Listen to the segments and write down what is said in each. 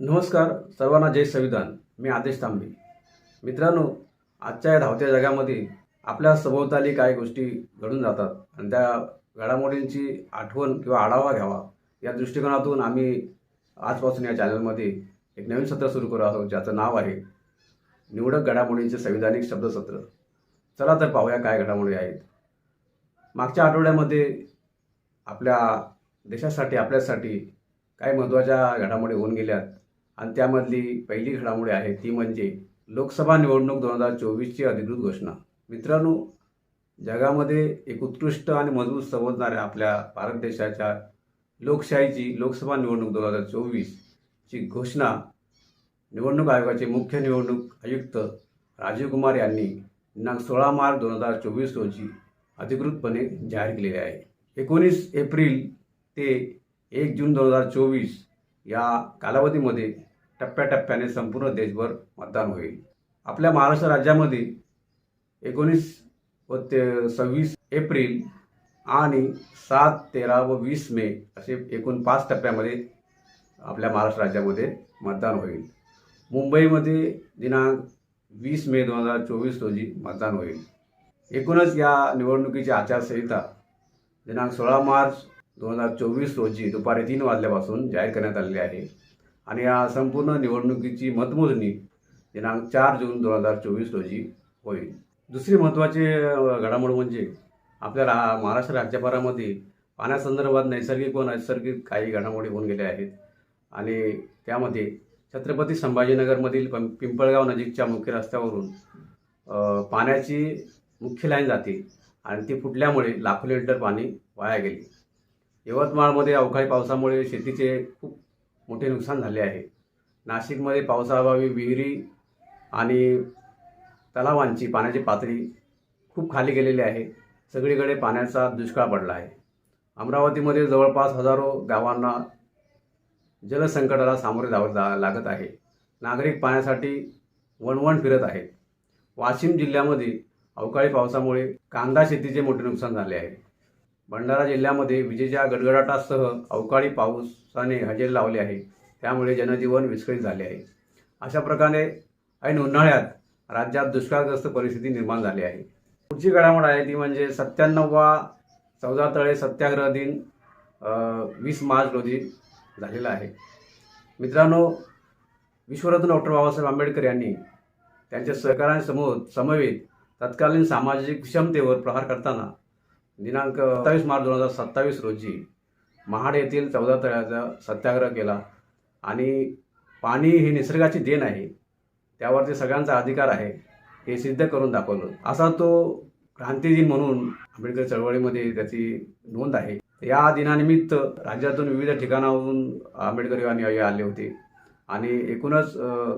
नमस्कार सर्वांना जय संविधान. मी आदेश तांबे. मित्रांनो आजच्या या धावत्या जगामध्ये आपल्या सभोवताली काही गोष्टी घडून जातात आणि त्या घडामोडींची आठवण किंवा आढावा घ्यावा या दृष्टिकोनातून आम्ही आजपासून या चॅनलमध्ये एक नवीन सत्र सुरू करत आहोत ज्याचं नाव आहे निवडक घडामोडींचे संविधानिक शब्दसत्र. चला तर पाहूया काय घडामोडी आहेत. मागच्या आठवड्यामध्ये आपल्या देशासाठी आपल्यासाठी काही महत्त्वाच्या घडामोडी होऊन गेल्यात. आणि त्यामधली पहिली घडामोडी आहे ती म्हणजे लोकसभा निवडणूक दोन हजार चोवीसची अधिकृत घोषणा. मित्रांनो जगामध्ये एक उत्कृष्ट आणि मजबूत समजणाऱ्या आपल्या भारत देशाच्या लोकशाहीची लोकसभा निवडणूक दोन हजार चोवीसची घोषणा निवडणूक आयोगाचे मुख्य निवडणूक आयुक्त राजीव कुमार यांनी दिनांक सोळा मार्च दोन हजार चोवीस रोजी अधिकृतपणे जाहीर केलेले आहे. एकोणीस एप्रिल ते एक जून दोन हजार चोवीस या कालावधीमध्ये टप्प्याटप्प्याने संपूर्ण देशभर मतदान होईल. आपल्या महाराष्ट्र राज्यामध्ये एकोणीस व ते सव्वीस एप्रिल आणि सात तेरा व वीस मे असे एकूण पाच टप्प्यामध्ये आपल्या महाराष्ट्र राज्यामध्ये मतदान होईल. मुंबईमध्ये दिनांक वीस मे दोन हजार चोवीस रोजी मतदान होईल. एकूणच या निवडणुकीची आचारसंहिता दिनांक सोळा मार्च दोन हजार चोवीस रोजी दुपारी तीन वाजल्यापासून जाहीर करण्यात आलेली आहे. आणि या संपूर्ण निवडणुकीची मतमोजणी दिनांक चार जून दोन हजार चोवीस रोजी होईल. दुसरी महत्त्वाची घडामोड म्हणजे आपल्या रा महाराष्ट्र राज्यभरामध्ये पाण्यासंदर्भात नैसर्गिक व नैसर्गिक काही घडामोडी होऊन गेल्या आहेत. आणि त्यामध्ये छत्रपती संभाजीनगरमधील पं पिंपळगाव नजीकच्या मुख्य रस्त्यावरून पाण्याची मुख्य लाईन जाते आणि ती फुटल्यामुळे लाखो लिटर पाणी वाया गेले. यवतमाळमध्ये अवकाळी पावसामुळे शेतीचे खूप मोठे नुकसान झाले आहे. नाशिकमध्ये पावसाअभावी विहिरी आणि तलावांची पाण्याची पातळी खूप खाली गेलेली आहे. सगळीकडे पाण्याचा दुष्काळ पडला आहे. अमरावतीमध्ये जवळपास हजारो गावांना जलसंकटाला सामोरे जावं जा लागत आहे. नागरिक पाण्यासाठी वणवण फिरत आहेत. वाशिम जिल्ह्यामध्ये अवकाळी पावसामुळे कांदा शेतीचे मोठे नुकसान झाले आहे. भंडारा जिल्ह्यामध्ये विजेच्या गडगडाटासह अवकाळी पाऊस पावसाने हजेरी लावली आहे. त्यामुळे जनजीवन विस्कळीत झाले आहे. अशा प्रकारे ऐन उन्हाळ्यात राज्यात दुष्काळग्रस्त परिस्थिती निर्माण झाली आहे. पुढची घडामोड आहे ती म्हणजे सत्त्याण्णववा चौदा तळे सत्याग्रह दिन वीस मार्च रोजी झालेला आहे. मित्रांनो विश्वरत्न डॉक्टर बाबासाहेब आंबेडकर यांनी त्यांच्या सहकाऱ्यांसमोर समवेत तत्कालीन सामाजिक विषमतेवर प्रहार करताना दिनांक सत्तावीस मार्च दोन हजार सत्तावीस रोजी महाड येथील चौदा तळ्याचा सत्याग्रह केला. आणि पाणी ही निसर्गाची देण आहे. त्यावरती सगळ्यांचा अधिकार आहे. हे सिद्ध करून दाखवलं. असा तो क्रांतिदिन म्हणून आंबेडकर चळवळीमध्ये त्याची नोंद आहे. या दिनानिमित्त राज्यातून विविध ठिकाणाहून आंबेडकर यांनी आले होते. आणि एकूणच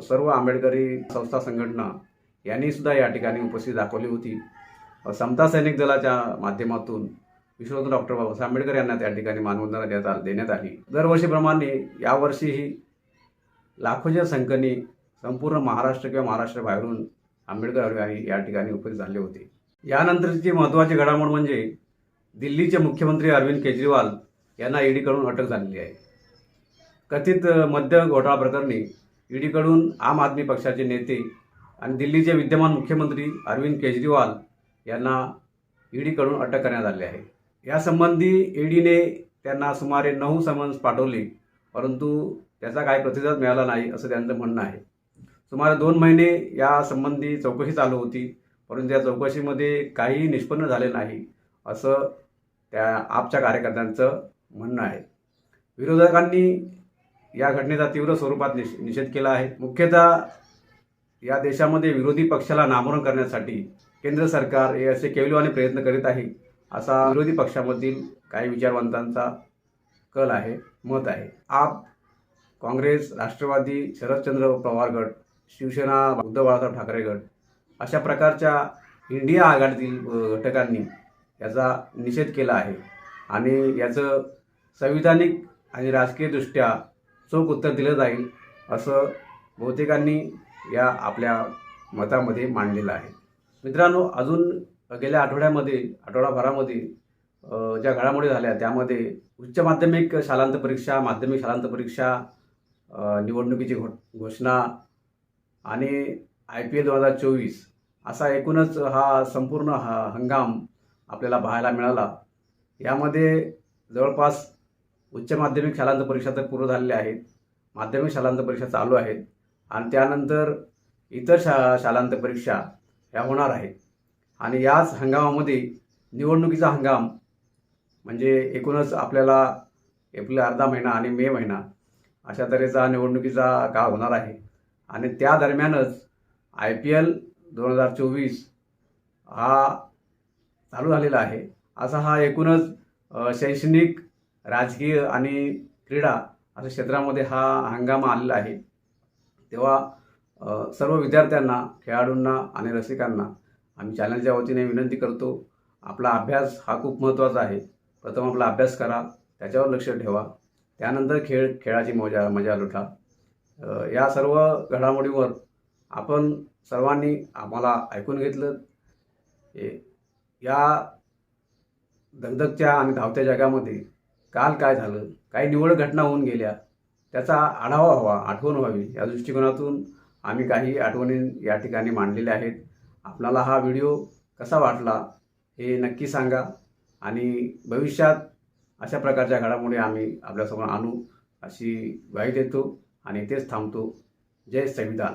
सर्व आंबेडकरी संस्था संघटना यांनी सुद्धा या ठिकाणी उपस्थिती दाखवली होती. समता सैनिक दलाच्या माध्यमातून विश्वरत्न डॉक्टर बाबासाहेब आंबेडकर यांना त्या ठिकाणी मानवंदना देण्यात देण्यात आली. दरवर्षीप्रमाणे यावर्षीही लाखोच्या संख्येने संपूर्ण महाराष्ट्र किंवा महाराष्ट्राबाहेरून आंबेडकर आणि या ठिकाणी उपस्थित झाले होते. यानंतरची महत्त्वाची घडामोड म्हणजे दिल्लीचे मुख्यमंत्री अरविंद केजरीवाल यांना ईडीकडून अटक झालेली आहे. कथित मद्य घोटाळा प्रकरणी ईडीकडून आम आदमी पक्षाचे नेते आणि दिल्लीचे विद्यमान मुख्यमंत्री अरविंद केजरीवाल यांना ईडीकडून अटक करण्यात आली आहे. यासंबंधी ईडीने त्यांना सुमारे नऊ समन्स पाठवले परंतु त्याचा काही प्रतिसाद मिळाला नाही असं त्यांचं म्हणणं आहे. सुमारे दोन महिने यासंबंधी चौकशी चालू होती परंतु या चौकशीमध्ये काही निष्पन्न झाले नाही असं त्या आपच्या कार्यकर्त्यांचं म्हणणं आहे. विरोधकांनी या घटनेचा तीव्र स्वरूपात निष निषेध केला आहे. मुख्यतः या देशामध्ये विरोधी पक्षाला नामरण करण्यासाठी केंद्र सरकार हे असे केविलवाने प्रयत्न करीत आहे. असा विरोधी पक्षामधील काही विचारवंतांचा कल आहे मत आहे. आप काँग्रेस राष्ट्रवादी शरदचंद्र पवार गट शिवसेना उद्धव बाळासाहेब ठाकरे गट अशा प्रकारच्या इंडिया आघाडीतील घटकांनी याचा निषेध केला आहे. आणि याचं संविधानिक आणि राजकीयदृष्ट्या चोख उत्तर दिलं जाईल असं बहुतेकांनी या आपल्या मतामध्ये मांडलेलं आहे. मित्रांनो अजून गेल्या आठवड्यामध्ये आठवडाभरामध्ये ज्या घडामोडी झाल्या त्यामध्ये उच्च माध्यमिक शालांत परीक्षा माध्यमिक शालांत परीक्षा निवडणुकीची घो घोषणा आणि आय पी एल दोन हजार चोवीस असा एकूणच हा संपूर्ण हा हंगाम आपल्याला पाहायला मिळाला. यामध्ये जवळपास उच्च माध्यमिक शालांत परीक्षा तर पूर्ण झालेल्या आहेत माध्यमिक शालांत परीक्षा चालू आहेत आणि त्यानंतर इतर शा शालांत परीक्षा ह्या होणार आहेत. आणि याच हंगामामध्ये निवडणुकीचा हंगाम म्हणजे एकूणच आपल्याला एप्रिल अर्धा महिना आणि मे महिना अशा तऱ्हेचा निवडणुकीचा काळ होणार आहे. आणि त्या दरम्यानच आय पी एल दोन हजार चोवीस हा चालू झालेला आहे. असा हा एकूणच शैक्षणिक राजकीय आणि क्रीडा अशा क्षेत्रामध्ये हा हंगाम आलेला आहे. तेव्हा सर्व विद्यार्थ्यांना खेळाडूंना आणि रसिकांना आम्ही चॅनलच्या वतीने विनंती करतो आपला अभ्यास हा खूप महत्त्वाचा आहे. प्रथम आपला अभ्यास करा त्याच्यावर लक्ष ठेवा. त्यानंतर खेळ खेळाची मजा मजा लुटा. या सर्व घडामोडीवर आपण सर्वांनी आम्हाला ऐकून घेतलं. या दगदगच्या आणि धावत्या जगामध्ये काल काय झालं काही निवड घटना होऊन गेल्या त्याचा आढावा हवा आठवण व्हावी. या दृष्टिकोनातून आम्ही काही आठवणी या ठिकाणी मांडलेल्या आहेत. आपणाला हा व्हिडिओ कसा वाटला हे नक्की सांगा. आणि भविष्यात अशा प्रकारच्या घडामोडी आम्ही आपल्यासमोर आणू अशी ग्वाही देतो आणि तेच थांबतो. जय संविधान.